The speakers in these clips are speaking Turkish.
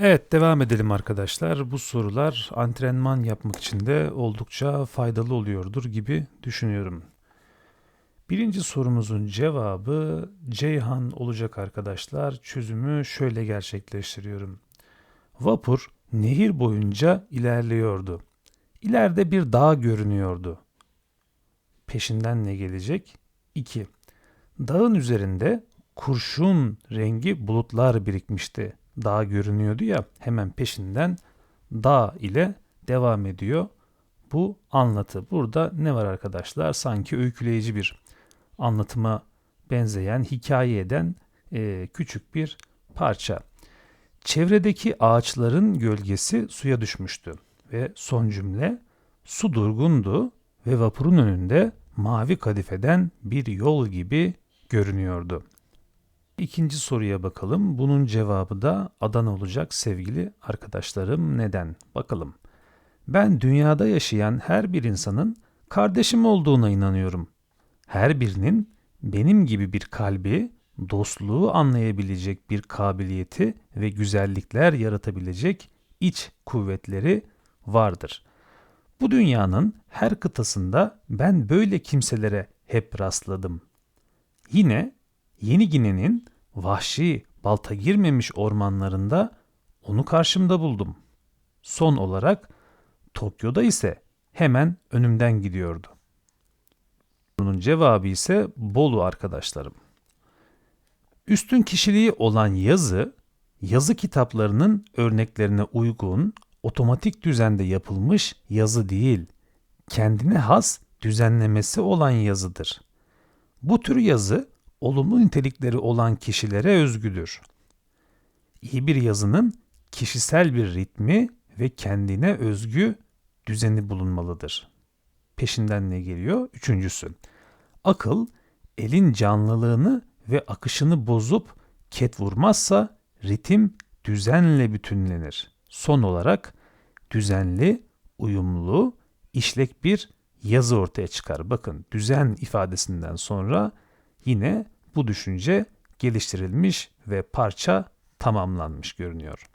Evet devam edelim arkadaşlar. Bu sorular antrenman yapmak için de oldukça faydalı oluyordur gibi düşünüyorum. Birinci sorumuzun cevabı Ceyhan olacak arkadaşlar. Çözümü şöyle gerçekleştiriyorum. Vapur nehir boyunca ilerliyordu. İleride bir dağ görünüyordu. Peşinden ne gelecek? 2. Dağın üzerinde kurşun rengi bulutlar birikmişti. Dağ görünüyordu ya hemen peşinden dağ ile devam ediyor bu anlatı. Burada ne var arkadaşlar? Sanki öyküleyici bir anlatıma benzeyen, hikaye eden e, küçük bir parça. Çevredeki ağaçların gölgesi suya düşmüştü ve son cümle su durgundu ve vapurun önünde mavi kadifeden bir yol gibi görünüyordu. İkinci soruya bakalım. Bunun cevabı da Adana olacak sevgili arkadaşlarım. Neden? Bakalım. Ben dünyada yaşayan her bir insanın kardeşim olduğuna inanıyorum. Her birinin benim gibi bir kalbi, dostluğu anlayabilecek bir kabiliyeti ve güzellikler yaratabilecek iç kuvvetleri vardır. Bu dünyanın her kıtasında ben böyle kimselere hep rastladım. Yine Yeni Gine'nin vahşi, balta girmemiş ormanlarında onu karşımda buldum. Son olarak Tokyo'da ise hemen önümden gidiyordu. Bunun cevabı ise Bolu arkadaşlarım. Üstün kişiliği olan yazı, yazı kitaplarının örneklerine uygun, otomatik düzende yapılmış yazı değil, kendine has düzenlemesi olan yazıdır. Bu tür yazı olumlu nitelikleri olan kişilere özgüdür. İyi bir yazının kişisel bir ritmi ve kendine özgü düzeni bulunmalıdır. Peşinden ne geliyor? Üçüncüsü. Akıl elin canlılığını ve akışını bozup ket vurmazsa ritim düzenle bütünlenir. Son olarak düzenli, uyumlu, işlek bir yazı ortaya çıkar. Bakın düzen ifadesinden sonra yine bu düşünce geliştirilmiş ve parça tamamlanmış görünüyor.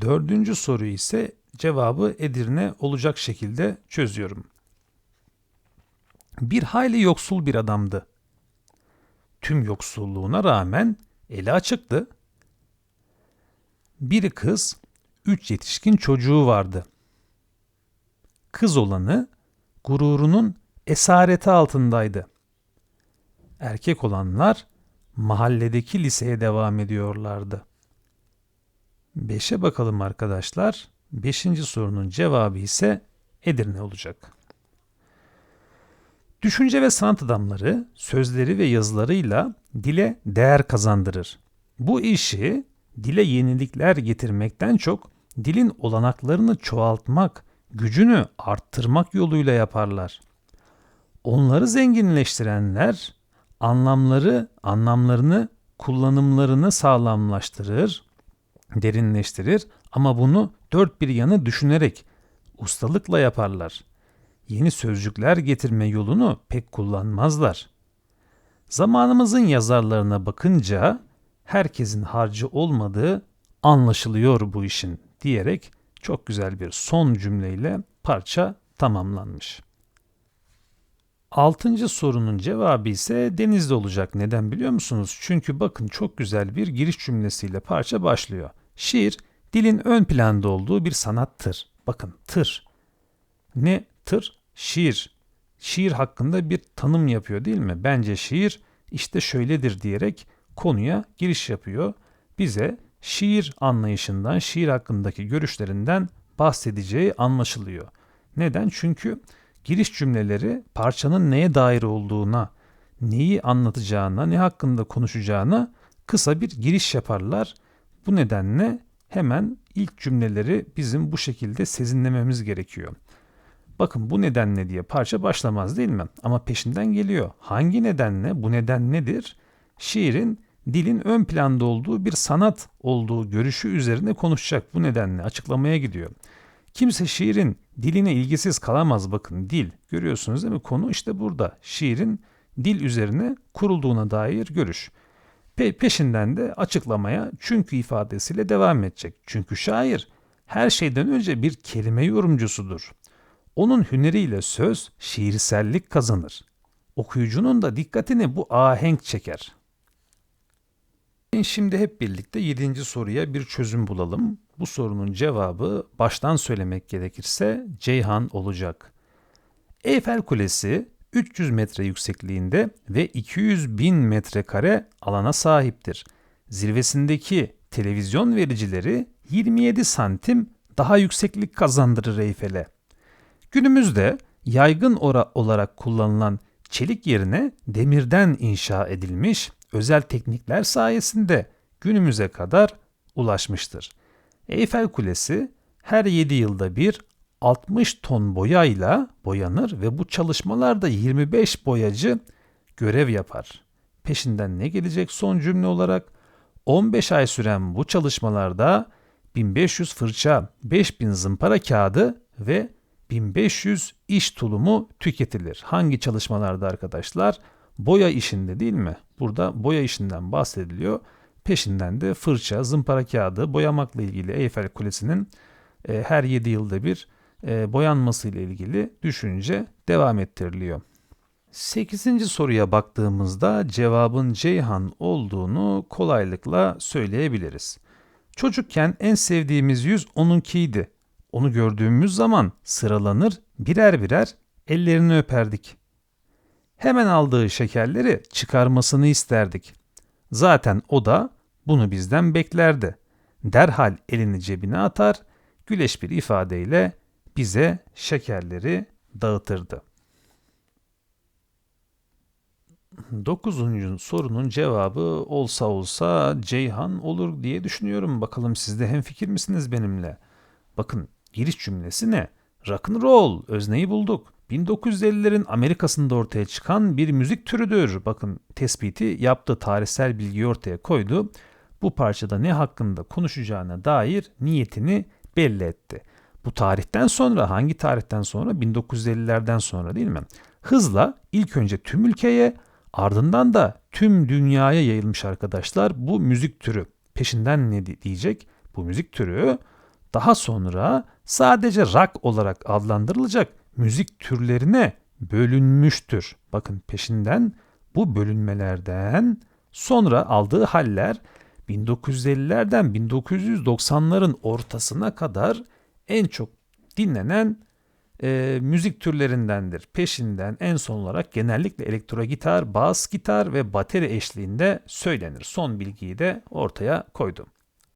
Dördüncü soru ise cevabı Edirne olacak şekilde çözüyorum. Bir hayli yoksul bir adamdı. Tüm yoksulluğuna rağmen eli açıktı. Bir kız, üç yetişkin çocuğu vardı. Kız olanı gururunun esareti altındaydı. Erkek olanlar mahalledeki liseye devam ediyorlardı. Beşe bakalım arkadaşlar. Beşinci sorunun cevabı ise Edirne olacak. Düşünce ve sanat adamları sözleri ve yazılarıyla dile değer kazandırır. Bu işi dile yenilikler getirmekten çok dilin olanaklarını çoğaltmak, gücünü arttırmak yoluyla yaparlar. Onları zenginleştirenler anlamları, anlamlarını, kullanımlarını sağlamlaştırır, derinleştirir ama bunu dört bir yanı düşünerek ustalıkla yaparlar. Yeni sözcükler getirme yolunu pek kullanmazlar. Zamanımızın yazarlarına bakınca herkesin harcı olmadığı anlaşılıyor bu işin diyerek çok güzel bir son cümleyle parça tamamlanmış. Altıncı sorunun cevabı ise denizde olacak. Neden biliyor musunuz? Çünkü bakın çok güzel bir giriş cümlesiyle parça başlıyor. Şiir dilin ön planda olduğu bir sanattır. Bakın tır. Ne tır? Şiir. Şiir hakkında bir tanım yapıyor değil mi? Bence şiir işte şöyledir diyerek konuya giriş yapıyor. Bize şiir anlayışından, şiir hakkındaki görüşlerinden bahsedeceği anlaşılıyor. Neden? Çünkü giriş cümleleri parçanın neye dair olduğuna, neyi anlatacağına, ne hakkında konuşacağına kısa bir giriş yaparlar. Bu nedenle hemen ilk cümleleri bizim bu şekilde sezinlememiz gerekiyor. Bakın bu nedenle diye parça başlamaz değil mi? Ama peşinden geliyor. Hangi nedenle? Bu neden nedir? Şiirin dilin ön planda olduğu bir sanat olduğu görüşü üzerine konuşacak. Bu nedenle açıklamaya gidiyor. Kimse şiirin diline ilgisiz kalamaz bakın dil. Görüyorsunuz değil mi? Konu işte burada. Şiirin dil üzerine kurulduğuna dair görüş. Pe- peşinden de açıklamaya çünkü ifadesiyle devam edecek. Çünkü şair her şeyden önce bir kelime yorumcusudur. Onun hüneriyle söz şiirsellik kazanır. Okuyucunun da dikkatini bu ahenk çeker. Şimdi hep birlikte yedinci soruya bir çözüm bulalım. Bu sorunun cevabı baştan söylemek gerekirse Ceyhan olacak. Eyfel Kulesi 300 metre yüksekliğinde ve 200 bin metrekare alana sahiptir. Zirvesindeki televizyon vericileri 27 santim daha yükseklik kazandırır Eyfel'e. Günümüzde yaygın olarak kullanılan çelik yerine demirden inşa edilmiş özel teknikler sayesinde günümüze kadar ulaşmıştır. Eyfel Kulesi her 7 yılda bir 60 ton boyayla boyanır ve bu çalışmalarda 25 boyacı görev yapar. Peşinden ne gelecek son cümle olarak? 15 ay süren bu çalışmalarda 1500 fırça, 5000 zımpara kağıdı ve 1500 iş tulumu tüketilir. Hangi çalışmalarda arkadaşlar? Boya işinde değil mi? Burada boya işinden bahsediliyor. Peşinden de fırça, zımpara kağıdı boyamakla ilgili Eyfel Kulesi'nin e, her 7 yılda bir e, boyanması ile ilgili düşünce devam ettiriliyor. 8. soruya baktığımızda cevabın Ceyhan olduğunu kolaylıkla söyleyebiliriz. Çocukken en sevdiğimiz yüz onunkiydi. Onu gördüğümüz zaman sıralanır birer birer ellerini öperdik. Hemen aldığı şekerleri çıkarmasını isterdik. Zaten o da bunu bizden beklerdi. Derhal elini cebine atar, güleş bir ifadeyle bize şekerleri dağıtırdı. Dokuzuncu sorunun cevabı olsa olsa Ceyhan olur diye düşünüyorum. Bakalım siz de hemfikir misiniz benimle? Bakın giriş cümlesi ne? Rock and roll özneyi bulduk. 1950'lerin Amerika'sında ortaya çıkan bir müzik türüdür. Bakın tespiti yaptı, tarihsel bilgiyi ortaya koydu. Bu parçada ne hakkında konuşacağına dair niyetini belli etti. Bu tarihten sonra hangi tarihten sonra? 1950'lerden sonra değil mi? Hızla ilk önce tüm ülkeye ardından da tüm dünyaya yayılmış arkadaşlar bu müzik türü. Peşinden ne diyecek? Bu müzik türü daha sonra sadece rock olarak adlandırılacak müzik türlerine bölünmüştür. Bakın peşinden bu bölünmelerden sonra aldığı haller 1950'lerden 1990'ların ortasına kadar en çok dinlenen e, müzik türlerindendir. Peşinden en son olarak genellikle elektro gitar, bas gitar ve bateri eşliğinde söylenir. Son bilgiyi de ortaya koydum.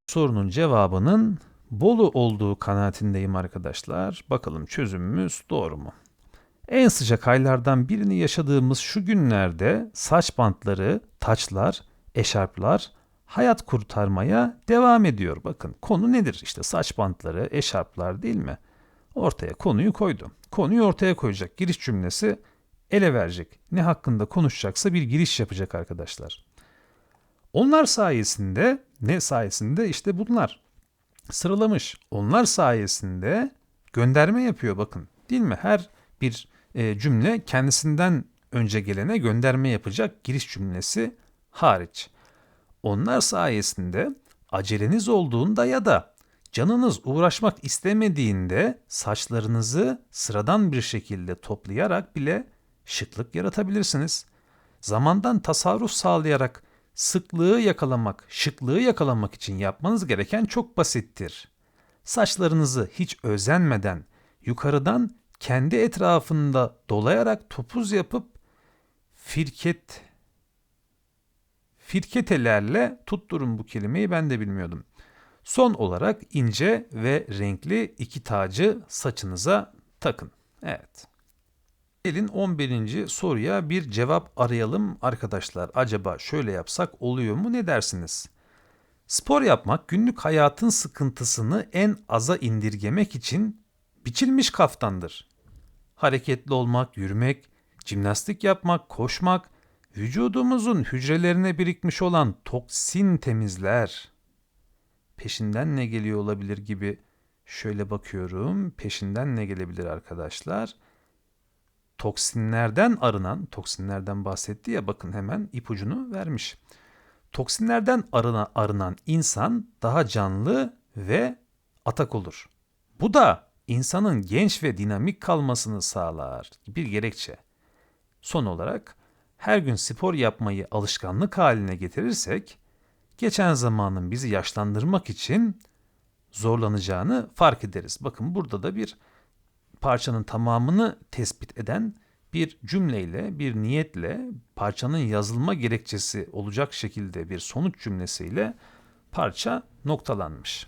Sorunun cevabının Bolu olduğu kanaatindeyim arkadaşlar. Bakalım çözümümüz doğru mu? En sıcak aylardan birini yaşadığımız şu günlerde saç bantları, taçlar, eşarplar hayat kurtarmaya devam ediyor. Bakın konu nedir? İşte saç bantları, eşarplar değil mi? Ortaya konuyu koydu. Konuyu ortaya koyacak. Giriş cümlesi ele verecek. Ne hakkında konuşacaksa bir giriş yapacak arkadaşlar. Onlar sayesinde ne sayesinde işte bunlar sıralamış. Onlar sayesinde gönderme yapıyor bakın. Değil mi? Her bir e, cümle kendisinden önce gelene gönderme yapacak giriş cümlesi hariç. Onlar sayesinde aceleniz olduğunda ya da canınız uğraşmak istemediğinde saçlarınızı sıradan bir şekilde toplayarak bile şıklık yaratabilirsiniz. Zamandan tasarruf sağlayarak sıklığı yakalamak, şıklığı yakalamak için yapmanız gereken çok basittir. Saçlarınızı hiç özenmeden yukarıdan kendi etrafında dolayarak topuz yapıp firket firketelerle tutturun bu kelimeyi ben de bilmiyordum. Son olarak ince ve renkli iki tacı saçınıza takın. Evet. Gelin 11. soruya bir cevap arayalım arkadaşlar. Acaba şöyle yapsak oluyor mu ne dersiniz? Spor yapmak günlük hayatın sıkıntısını en aza indirgemek için biçilmiş kaftandır. Hareketli olmak, yürümek, jimnastik yapmak, koşmak, vücudumuzun hücrelerine birikmiş olan toksin temizler. Peşinden ne geliyor olabilir gibi şöyle bakıyorum. Peşinden ne gelebilir arkadaşlar? Toksinlerden arınan, toksinlerden bahsetti ya bakın hemen ipucunu vermiş. Toksinlerden arına, arınan insan daha canlı ve atak olur. Bu da insanın genç ve dinamik kalmasını sağlar. Bir gerekçe. Son olarak her gün spor yapmayı alışkanlık haline getirirsek geçen zamanın bizi yaşlandırmak için zorlanacağını fark ederiz. Bakın burada da bir parçanın tamamını tespit eden bir cümleyle, bir niyetle, parçanın yazılma gerekçesi olacak şekilde bir sonuç cümlesiyle parça noktalanmış.